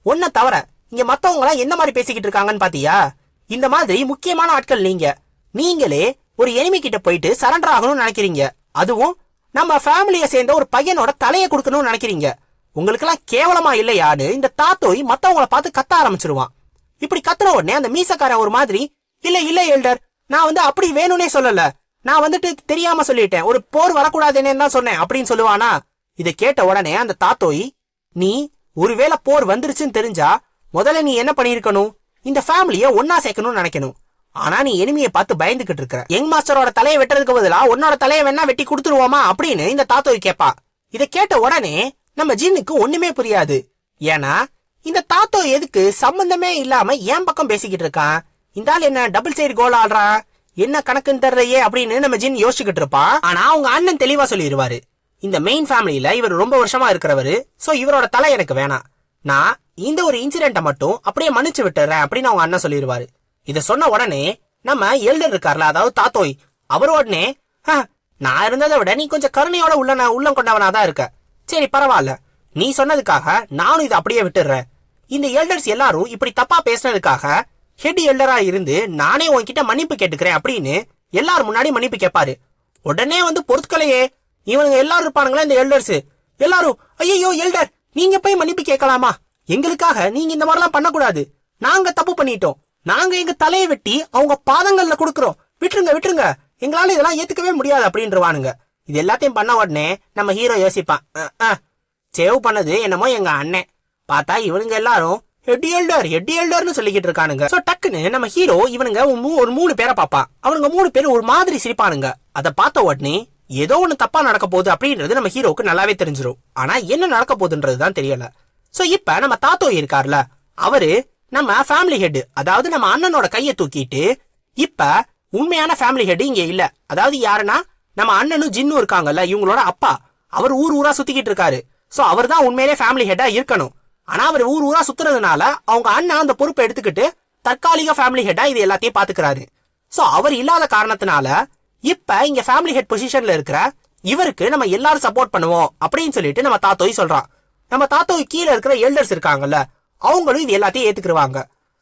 Speaker 1: ஒன்ன தவிர இங்க மத்தவங்களாம் என்ன மாதிரி பேசிக்கிட்டு இருக்காங்கன்னு பாத்தியா? இந்த மாதிரி முக்கியமான ஆட்கள் நீங்க. நீங்களே ஒரு எனிமி கிட்ட போயிட்டு சரண்டர் ஆகணும்னு நினைக்கிறீங்க. அதுவும் நம்ம ஃபேமிலியை சேர்ந்த ஒரு பையனோட தலையை கொடுக்கணும்னு நினைக்கிறீங்க. உங்களுக்கெல்லாம் கேவலமா இல்லையான்னு இந்த தாத்தோய் மத்தவங்கள பார்த்து கத்த ஆரம்பிச்சிருவான். இப்படி கத்துன உடனே அந்த மீசக்காரன் ஒரு மாதிரி இல்ல இல்ல எல்டர் நான் வந்து அப்படி வேணும்னே சொல்லல. நான் வந்துட்டு தெரியாம சொல்லிட்டேன். ஒரு போர் வரக்கூடாதுன்னு தான் சொன்னேன் அப்படின்னு சொல்லுவானா? இதை கேட்ட உடனே அந்த தாத்தோய் நீ ஒருவேளை போர் வந்துருச்சுன்னு தெரிஞ்சா முதல்ல நீ என்ன பண்ணிருக்கணும் இந்த ஃபேமிலிய ஒன்னா சேர்க்கணும்னு நினைக்கணும். ஆனா நீ எனிமியை பார்த்து பயந்துகிட்டு இருக்க யங் மாஸ்டரோட தலையை வெட்டுறதுக்கு பதிலா உன்னோட தலையை வேணா வெட்டி கொடுத்துருவோமா? அப்படின்னு இந்த தாத்தோய் கேப்பா. இதை கேட்ட உடனே நம்ம ஜின்னுக்கு ஒண்ணுமே புரியாது. ஏன்னா இந்த தாத்தோ எதுக்கு சம்பந்தமே இல்லாம என் பக்கம் பேசிக்கிட்டு இருக்கான் இந்த ஆள் என்ன டபுள் சைடு கோல் ஆடுறான் என்ன கணக்குன்னு தெரியலையே அப்படின்னு நம்ம ஜின் யோசிச்சுக்கிட்டு இருப்பான் ஆனா அவங்க அண்ணன் தெளிவா சொல்லிடுவாரு. இந்த மெயின் ஃபேமிலியில இவர் ரொம்ப வருஷமா இருக்கிறவரு. சோ இவரோட தலை எனக்கு வேணாம். நான் இந்த ஒரு இன்சிடென்ட்டை மட்டும் அப்படியே மன்னிச்சு விட்டுறேன் அப்படின்னு அவங்க அண்ணன் சொல்லிடுவாரு. இதை சொன்ன உடனே நம்ம எல்டர் இருக்கார்ல அதாவது தாத்தோய் அவர் உடனே நான் இருந்ததை விட நீ கொஞ்சம் கருணையோட உள்ள உள்ளம் கொண்டவனா தான் இருக்க. சரி பரவாயில்ல. நீ சொன்னதுக்காக நானும் இதை அப்படியே விட்டுடுறேன். இந்த எல்டர்ஸ் எல்லாரும் இப்படி தப்பா பேசினதுக்காக ஹெட் எல்டரா இருந்து நானே உன்கிட்ட மன்னிப்பு கேட்டுக்கிறேன் அப்படின்னு எல்லாரும் முன்னாடி மன்னிப்பு கேட்பாரு. உடனே வந்து பொறுத்துக்கலையே இவனுங்க எல்லாரும் இருப்பானுங்களா இந்த எல்டர்ஸ் எல்லாரும் ஐயோ எல்டர் நீங்க போய் மன்னிப்பு கேட்கலாமா? எங்களுக்காக நீங்க இந்த மாதிரிலாம் பண்ணக்கூடாது. நாங்க தப்பு பண்ணிட்டோம். நாங்க எங்க தலையை வெட்டி அவங்க பாதங்கள்ல கொடுக்குறோம். விட்டுருங்க விட்டுருங்க. எங்களால இதெல்லாம் ஏத்துக்கவே முடியாது அப்படின்றவானுங்க. இது எல்லாத்தையும் பண்ண உடனே நம்ம ஹீரோ யோசிப்பான். சேவ் பண்ணது என்னமோ எங்க அண்ணன். பார்த்தா இவனுங்க எல்லாரும் ஹெட் எல்டர் ஹெட் எல்டர்னு சொல்லிக்கிட்டு இருக்கானுங்க. ஸோ டக்குன்னு நம்ம ஹீரோ இவனுங்க ஒரு மூ- ஒரு மூணு பேரை பார்ப்பான். அவனுங்க மூணு பேரும் ஒரு மாதிரி சிரிப்பானுங்க. அதை பார்த்த உடனே ஏதோ ஒன்று தப்பா நடக்க போகுது அப்படின்றது நம்ம ஹீரோக்கு நல்லாவே தெரிஞ்சிடும் ஆனா என்ன நடக்க போகுதுன்றது தான் தெரியல. ஸோ இப்போ நம்ம தாத்தோ இருக்கார்ல அவரு நம்ம ஃபேமிலி ஹெட் அதாவது நம்ம அண்ணனோட கையை தூக்கிட்டு இப்ப உண்மையான ஃபேமிலி ஹெட் இங்க இல்ல. அதாவது யாருன்னா நம்ம அண்ணனும் ஜின்னும் இருக்காங்கல்ல இவங்களோட அப்பா. அவர் ஊர் ஊரா சுத்திக்கிட்டு இருக்காரு. ஸோ அவர் தான் உண்மையிலே ஃபேமிலி ஹெட்டா இருக்கணும். ஆனா அவர் ஊர் ஊரா சுத்துறதுனால அவங்க அண்ணன் அந்த பொறுப்பை எடுத்துக்கிட்டு தற்காலிக ஃபேமிலி ஹெட்டா இது எல்லாத்தையும் பாத்துக்கிறாரு. ஸோ அவர் இல்லாத காரணத்தினால இப்ப இங்க ஃபேமிலி ஹெட் பொசிஷன்ல இருக்கிற இவருக்கு நம்ம எல்லாரும் சப்போர்ட் பண்ணுவோம் அப்படின்னு சொல்லிட்டு நம்ம தாத்தோய் சொல்றான். நம்ம தாத்தோய் கீழே இருக்கிற எல்டர்ஸ் இருக்காங்கல்ல அவங்களும் இது எல்லாத்தையும் ஏத்துக்கிருவாங்க.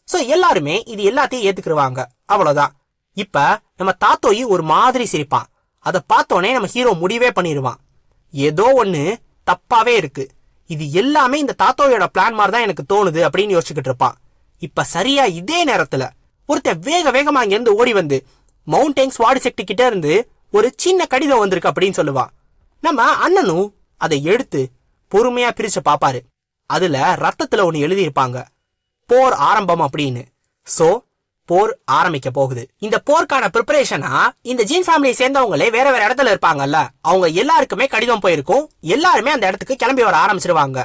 Speaker 1: ஸோ எல்லாருமே இது எல்லாத்தையும் ஏத்துக்கிருவாங்க. அவ்வளவுதான். இப்ப நம்ம தாத்தோய் ஒரு மாதிரி சிரிப்பான். அதை பார்த்தோன்னே நம்ம ஹீரோ முடிவே பண்ணிடுவான் ஏதோ ஒன்று தப்பாகவே இருக்கு. இது எல்லாமே இந்த தாத்தாவையோட பிளான் மாதிரி தான் எனக்கு தோணுது அப்படின்னு யோசிச்சுக்கிட்டு இருப்பான். இப்போ சரியா இதே நேரத்தில் ஒருத்தன் வேக வேகமாக அங்கேருந்து ஓடி வந்து மவுண்டேங்ஸ் வார்டு செக்டி கிட்ட இருந்து ஒரு சின்ன கடிதம் வந்திருக்கு அப்படின்னு சொல்லுவான். நம்ம அண்ணனும் அதை எடுத்து பொறுமையாக பிரித்து பார்ப்பாரு அதில் ரத்தத்தில் ஒன்று எழுதியிருப்பாங்க. போர் ஆரம்பம் அப்படின்னு. ஸோ போர் ஆரம்பிக்க போகுது. இந்த போருக்கான ப்ரிப்பரேஷனா இந்த ஜீன் ஃபேமிலியை சேர்ந்தவங்களே வேற வேற இடத்துல இருப்பாங்கல்ல. அவங்க எல்லாருக்குமே கடிதம் போயிருக்கும். எல்லாருமே அந்த இடத்துக்கு கிளம்பி வர ஆரம்பிச்சிருவாங்க.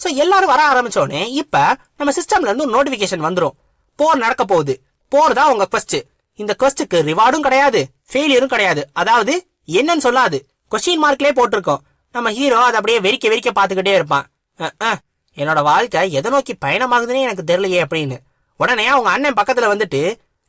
Speaker 1: ஸோ எல்லாரும் வர ஆரம்பிச்சோடனே இப்ப நம்ம சிஸ்டம்ல இருந்து ஒரு நோட்டிபிகேஷன் வந்துடும் போர் நடக்க போகுது. போர் தான் உங்க கொஸ்ட் இந்த கொஸ்டுக்கு ரிவார்டும் கிடையாது ஃபெயிலியரும் கிடையாது. அதாவது என்னன்னு சொல்லாது. கொஸ்டின் மார்க்லேயே போட்டிருக்கோம். நம்ம ஹீரோ அதை அப்படியே வெறிக்க வெறிக்க பார்த்துக்கிட்டே இருப்பான். என்னோட வாழ்க்கை எதை நோக்கி பயணமாகுதுன்னே எனக்கு தெரியலையே அப்படின்னு. உடனே அவங்க அண்ணன் பக்கத்துல வந்துட்டு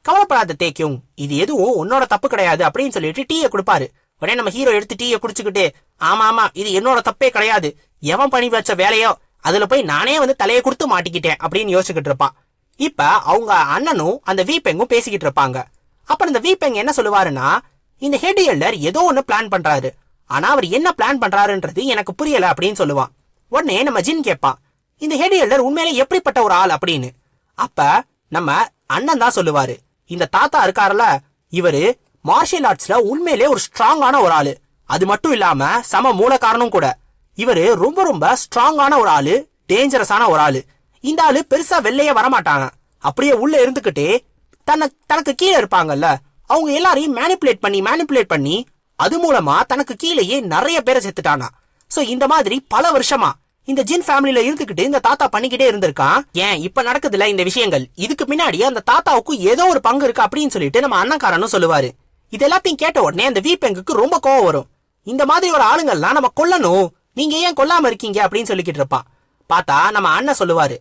Speaker 1: கவலைப்படாத தேக்கியும் இது எதுவும் உன்னோட தப்பு கிடையாது அப்படின்னு சொல்லிட்டு டீயை கொடுப்பாரு. உடனே நம்ம ஹீரோ எடுத்து டீயை குடிச்சுக்கிட்டு ஆமா ஆமா இது என்னோட தப்பே கிடையாது. எவன் பண்ணி வச்ச வேலையோ அதுல போய் நானே வந்து தலையை கொடுத்து மாட்டிக்கிட்டேன் அப்படின்னு யோசிச்சுக்கிட்டு இருப்பான். இப்ப அவங்க அண்ணனும் அந்த வீப்பெங்கும் பேசிக்கிட்டு இருப்பாங்க. அப்புறம் இந்த வீப்பெங் என்ன சொல்லுவாருன்னா இந்த ஹெட் எல்டர் ஏதோ ஒன்று பிளான் பண்றாரு. ஆனா அவர் என்ன பிளான் பண்றாருன்றது எனக்கு புரியல அப்படின்னு சொல்லுவான். உடனே நம்ம ஜின் கேட்பான் இந்த ஹெட் எல்டர் உண்மையிலே எப்படிப்பட்ட ஒரு ஆள்? அப்படின்னு. அப்ப நம்ம அண்ணன் தான் சொல்லுவாரு. இந்த தாத்தா இருக்காருல்ல இவரு மார்ஷியல் ஆர்ட்ஸ்ல உண்மையிலே ஒரு ஸ்ட்ராங்கான ஒரு ஆளு. அது மட்டும் இல்லாம சம மூல காரணம் கூட. இவரு ரொம்ப ரொம்ப ஸ்ட்ராங்கான ஒரு ஆளு டேஞ்சரஸான ஒரு ஆளு. இந்த ஆளு பெருசா வெளியே வரமாட்டாங்க அப்படியே உள்ள இருந்துகிட்டே தன்னை தனக்கு கீழே இருப்பாங்கல்ல அவங்க எல்லாரையும் மேனிப்புலேட் பண்ணி மேனிப்புலேட் பண்ணி அது மூலமா தனக்கு கீழேயே நிறைய பேரை செத்துட்டானா. சோ இந்த மாதிரி பல வருஷமா இந்த ஜின் ஃபேமிலியில இருந்துகிட்டு இந்த தாத்தா பண்ணிக்கிட்டே இருந்திருக்கான் ஏன் இப்ப நடக்குதுல இந்த விஷயங்கள்? இதுக்கு பின்னாடி அந்த தாத்தாவுக்கு ஏதோ ஒரு பங்கு இருக்கு அப்படின்னு சொல்லிட்டு நம்ம அண்ணக்காரனும் சொல்லுவாரு. இது எல்லாத்தையும் கேட்ட உடனே அந்த வீப்பெங்குக்கு ரொம்ப கோவம் வரும். இந்த மாதிரி ஒரு ஆளுங்கள்லாம் நம்ம கொல்லணும். நீங்க ஏன் கொல்லாம இருக்கீங்க அப்படின்னு சொல்லிக்கிட்டு இருப்பான் பார்த்தா நம்ம அண்ணன் சொல்லுவாரு.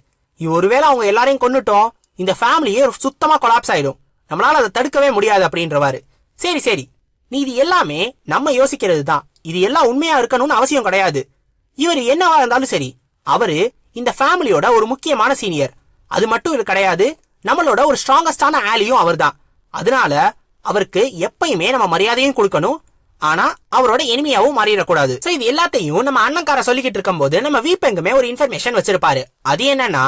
Speaker 1: ஒருவேளை அவங்க எல்லாரையும் கொன்னுட்டோம். இந்த ஃபேமிலியே சுத்தமா கொலாப்ஸ் ஆயிடும். நம்மளால அதை தடுக்கவே முடியாது அப்படின்றவாரு. சரி சரி. நீ இது எல்லாமே நம்ம யோசிக்கிறது தான் இது எல்லாம் உண்மையா இருக்கணும்னு அவசியம் கிடையாது. இவர் என்னவா இருந்தாலும் சரி அவரு இந்த ஃபேமிலியோட ஒரு முக்கியமான சீனியர் அது மட்டும் இது கிடையாது நம்மளோட ஒரு ஸ்ட்ராங்கஸ்டான ஆலியும் அவர்தான். அதனால அவருக்கு எப்பயுமே நம்ம மரியாதையும் கொடுக்கணும். ஆனா அவரோட எனிமையாவும் மாறிடக்கூடாது. சோ இது எல்லாத்தையும் நம்ம அண்ணன்கார சொல்லிக்கிட்டு இருக்கும்போது நம்ம வீப்பெங்குமே ஒரு இன்ஃபர்மேஷன் வச்சிருப்பாரு. அது என்னன்னா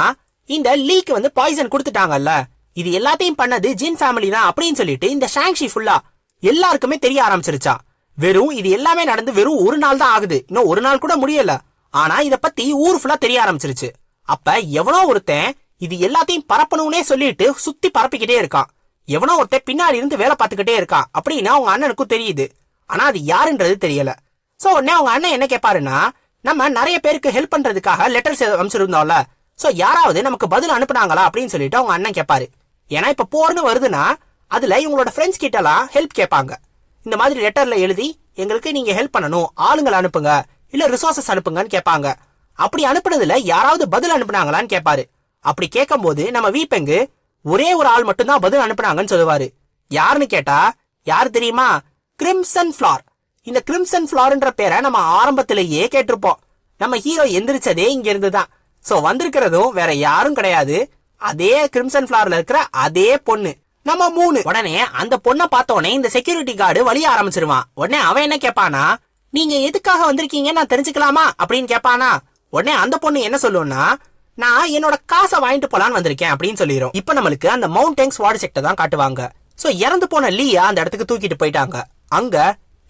Speaker 1: இந்த லீக் வந்து பாய்சன் கொடுத்துட்டாங்கல்ல இது எல்லாத்தையும் பண்ணது ஜின் ஃபேமிலி தான் அப்படின்னு சொல்லிட்டு இந்த ஷாங்ஷி ஃபுல்லா எல்லாருக்குமே தெரிய ஆரம்பிச்சிருச்சா. வெறும் இது எல்லாமே நடந்து வெறும் ஒரு நாள் தான் ஆகுது. இன்னும் ஒரு நாள் கூட முடியல. ஆனா இத பத்தி ஊர் ஃபுல்லா தெரிய ஆரம்பிச்சிருச்சு. அப்ப எவனோ ஒருத்தன் இது எல்லாத்தையும் பரப்பணும்னே சொல்லிட்டு சுத்தி பரப்பிக்கிட்டே இருக்கான். எவனோ ஒருத்தன் பின்னாடி இருந்து வேலை பார்த்துக்கிட்டே இருக்கான் அப்படின்னு அவங்க அண்ணனுக்கும் தெரியுது. ஆனா அது யாருன்றது தெரியல. சோ உடனே அவங்க அண்ணன் என்ன கேட்பாருன்னா நம்ம நிறைய பேருக்கு ஹெல்ப் பண்றதுக்காக லெட்டர்ஸ் அனுப்பிச்சிருந்தோம்ல. சோ யாராவது நமக்கு பதில் அனுப்புனாங்களா அப்படின்னு சொல்லிட்டு அவங்க அண்ணன் கேட்பாரு ஏன்னா இப்ப போர்னு வருதுன்னா அதுல இவங்களோட ஃப்ரெண்ட்ஸ் கிட்டலாம் ஹெல்ப் கேட்பாங்க. இந்த மாதிரி லெட்டர்ல எழுதி எங்களுக்கு நீங்க ஹெல்ப் பண்ணணும். ஆளுங்களை அனுப்புங்க. இல்ல ரிசோர்சஸ் அனுப்புங்கன்னு கேட்பாங்க. அப்படி அனுப்புனதுல யாராவது பதில் அனுப்புனாங்களான்னு கேட்பாரு. அப்படி கேட்கும்போது நம்ம வீப்பெங்கு ஒரே ஒரு ஆள் மட்டும்தான் பதில் அனுப்புனாங்கன்னு சொல்லுவாரு. யாருன்னு கேட்டா யார் தெரியுமா? கிரிம்சன் ஃபிளார் இந்த கிரிம்சன் ஃபிளார்ன்ற பேரை நம்ம ஆரம்பத்திலேயே கேட்டிருப்போம். நம்ம ஹீரோ எந்திரிச்சதே இங்க இருந்து தான் சோ வந்திருக்கிறதும் வேற யாரும் கிடையாது. அதே கிரிம்சன் ஃபிளார்ல இருக்கிற அதே பொண்ணு. நம்ம மூணு. உடனே அந்த பொண்ணை பார்த்த உடனே இந்த செக்யூரிட்டி கார்டு வழிய ஆரம்பிச்சிருவான் உடனே அவன் என்ன கேட்பானா நீங்க எதுக்காக வந்திருக்கீங்க? நான் தெரிஞ்சுக்கலாமா? அப்படின்னு கேட்பானா உடனே அந்த பொண்ணு என்ன சொல்லுவோம்னா நான் என்னோட காசை வாங்கிட்டு போலான்னு வந்திருக்கேன் அப்படின்னு சொல்லிடும் இப்ப நம்மளுக்கு அந்த மவுண்டன்ஸ் வார்டு செக்டர் தான் காட்டுவாங்க. சோ இறந்து போன லீயா அந்த இடத்துக்கு தூக்கிட்டு போயிட்டாங்க. அங்க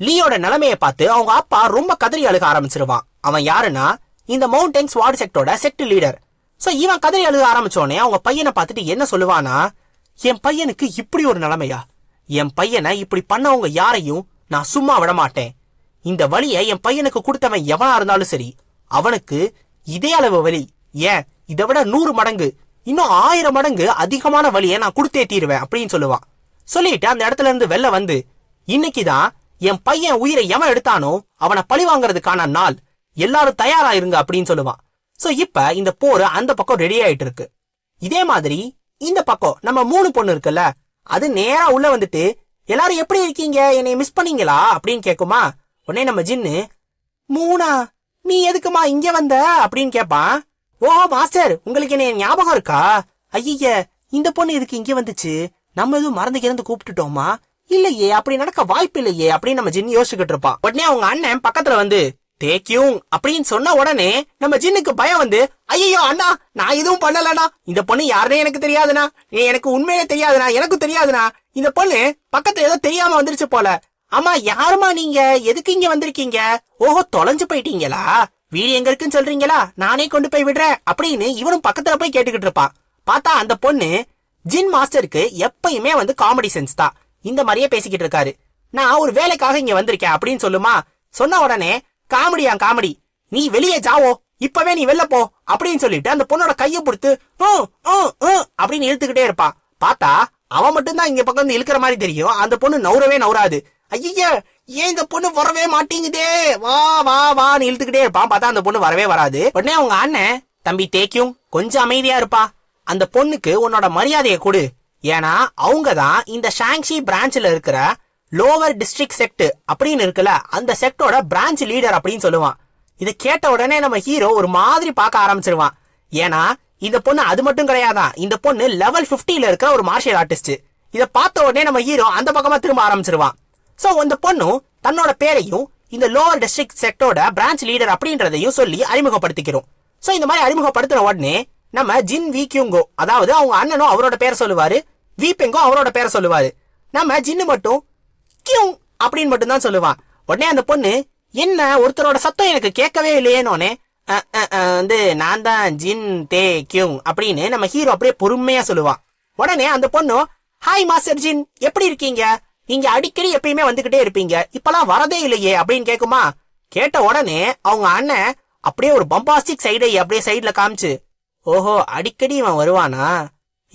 Speaker 1: லீயோட நிலைமையை பார்த்து அவங்க அப்பா ரொம்ப கதறி அழுக ஆரம்பிச்சிருவான். அவன் யாருன்னா இந்த மவுண்டன்ஸ் வார்டு செக்டரோட செக்ட் லீடர் சோ இவன் கதறி அழுக ஆரம்பிச்சோடனே அவங்க பையனை பார்த்துட்டு என்ன சொல்லுவானா என் பையனுக்கு இப்படி ஒரு நிலைமையா? என் பையனை இப்படி பண்ணவங்க யாரையும் நான் சும்மா விட மாட்டேன் இந்த வழியை என் பையனுக்கு கொடுத்தவன் எவனா இருந்தாலும் சரி அவனுக்கு இதே அளவு வலி. ஏன்? இதை விட நூறு மடங்கு இன்னும் ஆயிரம் மடங்கு அதிகமான வழியை நான் கொடுத்தே தீருவேன் அப்படின்னு சொல்லுவான். சொல்லிட்டு அந்த இடத்துல இருந்து வெளில வந்து இன்னைக்குதான் என் பையன் உயிரை எவன் எடுத்தானோ அவனை பழி வாங்குறதுக்கான நாள். எல்லாரும் தயாரா இருங்க அப்படின்னு சொல்லுவான். சோ இப்ப இந்த போர் அந்த பக்கம் ரெடி ஆயிட்டு இருக்கு. இதே மாதிரி இந்த பக்கம் நம்ம மூணு பொண்ணு இருக்குல்ல அது நேரா உள்ள வந்துட்டு எல்லாரும் எப்படி இருக்கீங்க? என்னை மிஸ் பண்ணீங்களா? அப்படின்னு கேக்குமா. உடனே நம்ம ஜின்னு மூணா நீ எதுக்குமா இங்க வந்த? அப்படின்னு கேப்பான் ஓ மாஸ்டர் உங்களுக்கு என்ன ஞாபகம் இருக்கா? ஐய இந்த பொண்ணு இதுக்கு இங்க வந்துச்சு? நம்ம எதுவும் மறந்து கிடந்து கூப்பிட்டுட்டோமா? இல்லையே அப்படி நடக்க வாய்ப்பு இல்லையே அப்படின்னு நம்ம ஜின்னு யோசிச்சுக்கிட்டு இருப்பான் உடனே அவங்க அண்ணன் பக்கத்துல வந்து தேக்கியும் அப்படின்னு சொன்ன உடனே நம்ம ஜின்னுக்கு பயம் வந்து ஐயோ அண்ணா நான் எதுவும் பண்ணலண்ணா. இந்த பொண்ணு யாருனே எனக்கு தெரியாதுண்ணா. ஏ, எனக்கு உண்மையே தெரியாதுண்ணா எனக்கும் தெரியாதுண்ணா. இந்த பொண்ணு பக்கத்துல ஏதோ தெரியாம வந்துருச்சு போல. ஆமா யாருமா நீங்க? எதுக்கு இங்க வந்திருக்கீங்க? ஓஹோ தொலைஞ்சு போயிட்டீங்களா? வீடு எங்க இருக்குன்னு சொல்றீங்களா? நானே கொண்டு போய் விடுறேன். அப்படின்னு இவனும் பக்கத்துல போய் கேட்டுக்கிட்டு இருப்பான். பார்த்தா அந்த பொண்ணு ஜின் மாஸ்டருக்கு எப்பயுமே வந்து காமெடி சென்ஸ் தான். இந்த மாதிரியே பேசிக்கிட்டு இருக்காரு. நான் ஒரு வேலைக்காக இங்க வந்திருக்கேன் அப்படின்னு சொல்லுமா? சொன்ன உடனே காமெடியா காமெடி. நீ வெளியே ஜாவோ இப்பவே நீ வெளில போ அப்படின்னு சொல்லிட்டு அந்த பொண்ணோட கைய பிடித்து அப்படின்னு இழுத்துக்கிட்டே இருப்பா. பார்த்தா அவன் மட்டும்தான் இங்க பக்கம் வந்து இழுக்கிற மாதிரி தெரியும். அந்த பொண்ணு நவுறவே நவுறாது. ஐயா ஏன் இந்த பொண்ணு வரவே மாட்டேங்குதே? வா வா வான்னு இழுத்துக்கிட்டே இருப்பான். பார்த்தா அந்த பொண்ணு வரவே வராது. உடனே அவங்க அண்ணன் தம்பி தேக்கியும் கொஞ்சம் அமைதியா இருப்பா. அந்த பொண்ணுக்கு உன்னோட மரியாதையை கொடு. ஏன்னா அவங்க தான் இந்த ஷாங்ஷி பிரான்ச்சில் இருக்கிற லோவர் டிஸ்ட்ரிக்ட் செக்ட் அப்படின்னு இருக்குல்ல அந்த செக்டோட பிரான்ச் லீடர் அப்படின்னு சொல்லுவான். இதை கேட்ட உடனே நம்ம ஹீரோ ஒரு மாதிரி பார்க்க ஆரம்பிச்சிருவான். ஏன்னா இந்த பொண்ணு அது மட்டும் கிடையாதான். இந்த பொண்ணு லெவல் 50ல இருக்கிற ஒரு மார்ஷியல் ஆர்டிஸ்ட் இதை பார்த்த உடனே நம்ம ஹீரோ அந்த பக்கமா திரும்ப ஆரம்பிச்சிருவான். ஸோ அந்த பொண்ணும் தன்னோட பேரையும் இந்த லோவர் டிஸ்ட்ரிக்ட் செக்டோட பிரான்ச் லீடர் அப்படின்றதையும் சொல்லி அறிமுகப்படுத்திக்கிறோம். ஸோ இந்த மாதிரி அறிமுகப்படுத்தின உடனே நம்ம ஜின் வி கியூங்கோ அதாவது அவங்க அண்ணனும் அவரோட பேரை சொல்லுவாரு. வீபெங்கோ அவரோட பேரை சொல்லுவாரு. நம்ம ஜின்னு மட்டும் கியூங் அப்படின்னு மட்டும் தான் சொல்லுவான். உடனே அந்த பொண்ணு என்ன ஒருத்தரோட சத்தம் எனக்கு கேட்கவே இல்லையேனோனே வந்து நான் தான் ஜின் தே கியூங் அப்படின்னு நம்ம ஹீரோ அப்படியே பொறுமையா சொல்லுவான். உடனே அந்த பொண்ணு ஹாய் மாஸ்டர் ஜின் எப்படி இருக்கீங்க? நீங்க அடிக்கடி எப்பயுமே வந்துகிட்டே இருப்பீங்க. இப்பெல்லாம் வரதே இல்லையே அப்படின்னு கேக்குமா கேட்ட உடனே அவங்க அண்ணன் அப்படியே ஒரு பம்பாஸ்டிக் சைடை அப்படியே சைட்ல காமிச்சு ஓஹோ அடிக்கடி இவன் வருவானா?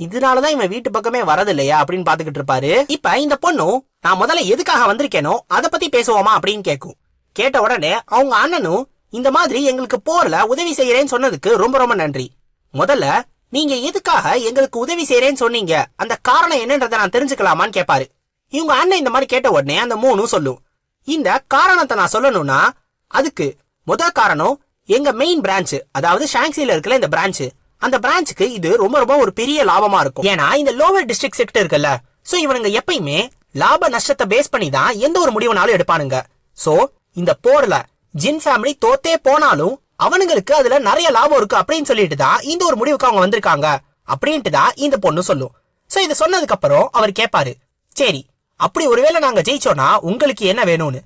Speaker 1: இதனால தான் இவன் வீட்டு பக்கமே வரதில்லையா அப்படின்னு பாத்துக்கிட்டு இருப்பாரு. இப்ப இந்த பொண்ணும் நான் முதல்ல எதுக்காக வந்திருக்கேனோ அதை பத்தி பேசுவோமா அப்படின்னு கேட்கும் கேட்ட உடனே அவங்க அண்ணனும் இந்த மாதிரி எங்களுக்கு போர்ல உதவி செய்யறேன்னு சொன்னதுக்கு ரொம்ப ரொம்ப நன்றி. முதல்ல நீங்க எதுக்காக எங்களுக்கு உதவி செய்யறேன்னு சொன்னீங்க? அந்த காரணம் என்னன்றதை நான் தெரிஞ்சுக்கலாமான்னு கேட்பாரு இவங்க அண்ணன் இந்த மாதிரி கேட்ட உடனே அந்த மூணும் சொல்லும். இந்த காரணத்தை நான் சொல்லணும்னா அதுக்கு முதல் காரணம் எங்க மெயின் பிரான்ச் அதாவது ஷாங்ஸில இருக்கிற இந்த பிரான்ச் அந்த பிரான்ச்சுக்கு இது ரொம்ப ரொம்ப ஒரு பெரிய லாபமா இருக்கும். ஏன்னா இந்த லோவர் டிஸ்ட்ரிக்ட் செக்டர் இருக்குல்ல. சோ இவனுங்க எப்பயுமே லாப நஷ்டத்தை பேஸ் பண்ணி தான் எந்த ஒரு முடிவுனாலும் எடுப்பானுங்க. சோ இந்த போர்ல ஜின் ஃபேமிலி தோத்தே போனாலும் அவனுங்களுக்கு அதுல நிறைய லாபம் இருக்கு அப்படின்னு சொல்லிட்டு தான் இந்த ஒரு முடிவுக்கு அவங்க வந்திருக்காங்க. அப்படின்ட்டு தான் இந்த பொண்ணு சொல்லும். சோ இது சொன்னதுக்கு அப்புறம் அவர் கேட்பாரு சரி அப்படி ஒருவேளை நாங்க ஜெயிச்சோம்னா உங்களுக்கு என்ன வேணும்னு?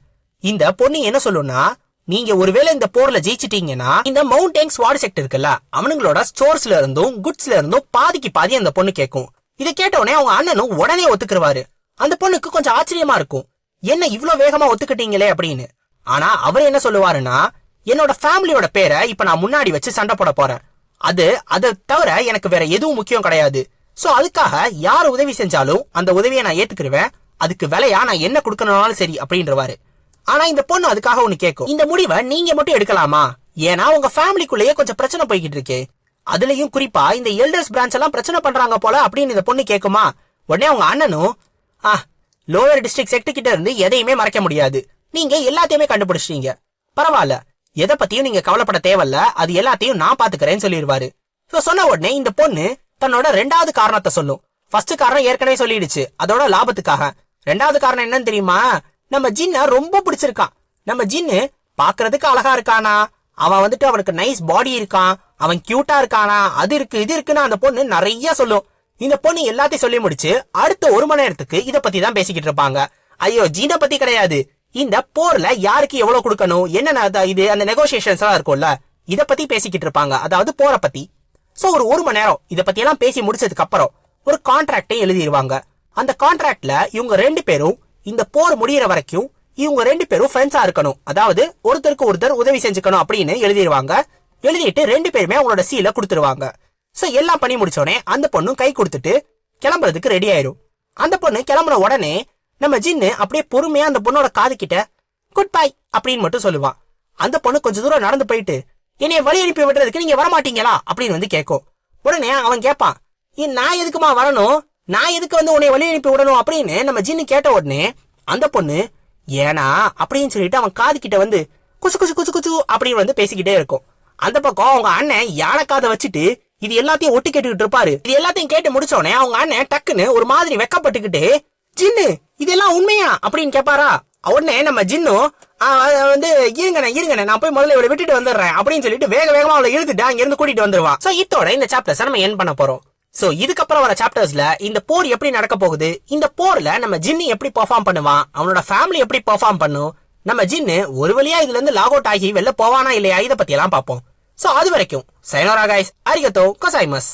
Speaker 1: இந்த பொண்ணு என்ன சொல்லும்னா நீங்க ஒருவேளை இந்த போர்ல ஜெயிச்சிட்டீங்கன்னா இந்த மவுண்டேங்ஸ் வார் செக்டர் இருக்குல்ல அவனுங்களோட ஸ்டோர்ஸ்ல இருந்தும் குட்ஸ்ல இருந்தும் பாதிக்கு பாதி அந்த பொண்ணு கேட்கும் இதை கேட்ட அவங்க அண்ணனும் உடனே ஒத்துக்குருவாரு. அந்த பொண்ணுக்கு கொஞ்சம் ஆச்சரியமா இருக்கும். என்ன இவ்வளவு வேகமா ஒத்துக்கிட்டீங்களே? அப்படின்னு. ஆனா அவர் என்ன சொல்லுவாருன்னா என்னோட ஃபேமிலியோட பேரை இப்ப நான் முன்னாடி வச்சு சண்டை போட போறேன். அது அதை தவிர எனக்கு வேற எதுவும் முக்கியம் கிடையாது. சோ அதுக்காக யார் உதவி செஞ்சாலும் அந்த உதவியை நான் ஏத்துக்கிருவேன். அதுக்கு விலையா நான் என்ன கொடுக்கணும்னாலும் சரி அப்படின்றவாரு. ஆனா இந்த பொண்ணு அதுக்காக ஒண்ணு கேட்கும் இந்த முடிவை நீங்க மட்டும் எடுக்கலாமா? ஏன்னா உங்க ஃபேமிலிக்குள்ளேயே கொஞ்சம் பிரச்சனை போய்கிட்டு இருக்கே. அதுலயும் குறிப்பா இந்த எல்டர்ஸ் பிரான்ச் எல்லாம் பிரச்சனை பண்றாங்க போல அப்படின்னு இந்த பொண்ணு கேக்குமா? உடனே அவங்க அண்ணனும் ஆ லோவர் டிஸ்ட்ரிக்ட் செக்ட் கிட்ட இருந்து எதையுமே மறைக்க முடியாது. நீங்க எல்லாத்தையுமே கண்டுபிடிச்சிட்டீங்க. பரவாயில்ல. எதை பத்தியும் நீங்க கவலைப்பட தேவையில்ல. அது எல்லாத்தையும் நான் பாத்துக்கிறேன்னு சொல்லிடுவாரு. So, சொன்ன உடனே இந்த பொண்ணு தன்னோட ரெண்டாவது காரணத்தை சொல்லும். ஃபர்ஸ்ட் காரணம் ஏற்கனவே சொல்லிடுச்சு. அதோட லாபத்துக்காக. ரெண்டாவது காரணம் என்னன்னு தெரியுமா? நம்ம ஜின்ன ரொம்ப பிடிச்சிருக்கான். நம்ம ஜின்னு பாக்குறதுக்கு அழகா இருக்கானா? அவன் வந்துட்டு அவனுக்கு நைஸ் பாடி இருக்கான். அவன் கியூட்டா இருக்கானா? அது இருக்கு இது இருக்குன்னு அந்த பொண்ணு நிறைய சொல்லும். இந்த பொண்ணு எல்லாத்தையும் சொல்லி முடிச்சு அடுத்த ஒரு மணி நேரத்துக்கு இத பத்தி தான் பேசிக்கிட்டு இருப்பாங்க. ஐயோ ஜீனை பத்தி கிடையாது. இந்த போர்ல யாருக்கு எவ்வளவு கொடுக்கணும்? என்னென்ன இது அந்த நெகோசியேஷன்ஸ் எல்லாம் இருக்கும்ல இத பத்தி பேசிக்கிட்டு இருப்பாங்க. அதாவது போரை பத்தி. சோ ஒரு ஒரு மணி நேரம் இத பத்தி எல்லாம் பேசி முடிச்சதுக்கு அப்புறம் ஒரு கான்ட்ராக்டை எழுதிடுவாங்க அந்த கான்ட்ராக்ட்ல இவங்க ரெண்டு பேரும் இந்த போர் முடியிற வரைக்கும் இவங்க ரெண்டு பேரும் ஃப்ரெண்ட்ஸா இருக்கணும். அதாவது ஒருத்தருக்கு ஒருத்தர் உதவி செஞ்சுக்கணும் அப்படின்னு எழுதிடுவாங்க எழுதிட்டு ரெண்டு பேருமே அவங்களோட சீல கொடுத்துருவாங்க. சோ எல்லாம் பண்ணி முடிச்சோடனே அந்த பொண்ணும் கை கொடுத்துட்டு கிளம்புறதுக்கு ரெடி ஆயிரும். அந்த பொண்ணு கிளம்புன உடனே நம்ம ஜின்னு அப்படியே பொறுமையா அந்த பொண்ணோட காது கிட்ட குட் பை அப்படின்னு மட்டும் சொல்லுவான் அந்த பொண்ணு கொஞ்ச தூரம் நடந்து போயிட்டு என்னைய வழி அனுப்பி விடுறதுக்கு நீங்க வரமாட்டீங்களா? அப்படின்னு வந்து கேட்கும் உடனே அவன் கேட்பான் நான் எதுக்குமா வரணும்? நான் எதுக்கு வந்து உன்னை வழி அனுப்பி விடணும் அப்படின்னு நம்ம ஜின்னு கேட்ட உடனே அந்த பொண்ணு ஏனா? அப்படின்னு சொல்லிட்டு அவன் காது கிட்ட வந்து குசு குசு குசு குசு அப்படின்னு வந்து பேசிக்கிட்டே இருக்கும். அந்த பக்கம் அவங்க அண்ணன் யானை காதை வச்சுட்டு இது எல்லாத்தையும் ஒட்டு கேட்டுக்கிட்டு இருப்பாரு. இது எல்லாத்தையும் கேட்டு முடிச்சோடனே அவங்க அண்ணன் டக்குன்னு ஒரு மாதிரி வெக்கப்பட்டுக்கிட்டு ஜின்னு இதெல்லாம் உண்மையா? அப்படின்னு கேட்பாரா உடனே நம்ம ஜின்னும் வந்து இருங்கண்ணே இருங்கண்ணே நான் போய் முதல்ல இவளை விட்டுட்டு வந்துடுறேன் அப்படின்னு சொல்லிட்டு வேக வேகமா அவளை இழுத்துட்டு அங்க இருந்து கூட்டிட்டு வந்துருவான் சோ இதோட இந்த சாப்டர்ஸ் நம்ம என் பண்ண போறோம். சோ இதுக்கப்புறம் வர சாப்டர்ஸ்ல இந்த போர் எப்படி நடக்க போகுது? இந்த போர்ல நம்ம ஜின்னு எப்படி பெர்ஃபார்ம் பண்ணுவான்? அவனோட ஃபேமிலி எப்படி பெர்ஃபார்ம் பண்ணும்? நம்ம ஜின்னு ஒரு வழியா இதுல இருந்து லாக் அவுட் ஆகி வெளில போவானா இல்லையா? இதை பத்தி எல்லாம் பார்ப்போம். சோ அது வரைக்கும். Sayonara guys அரிகத்தோ கொசாய்மஸ்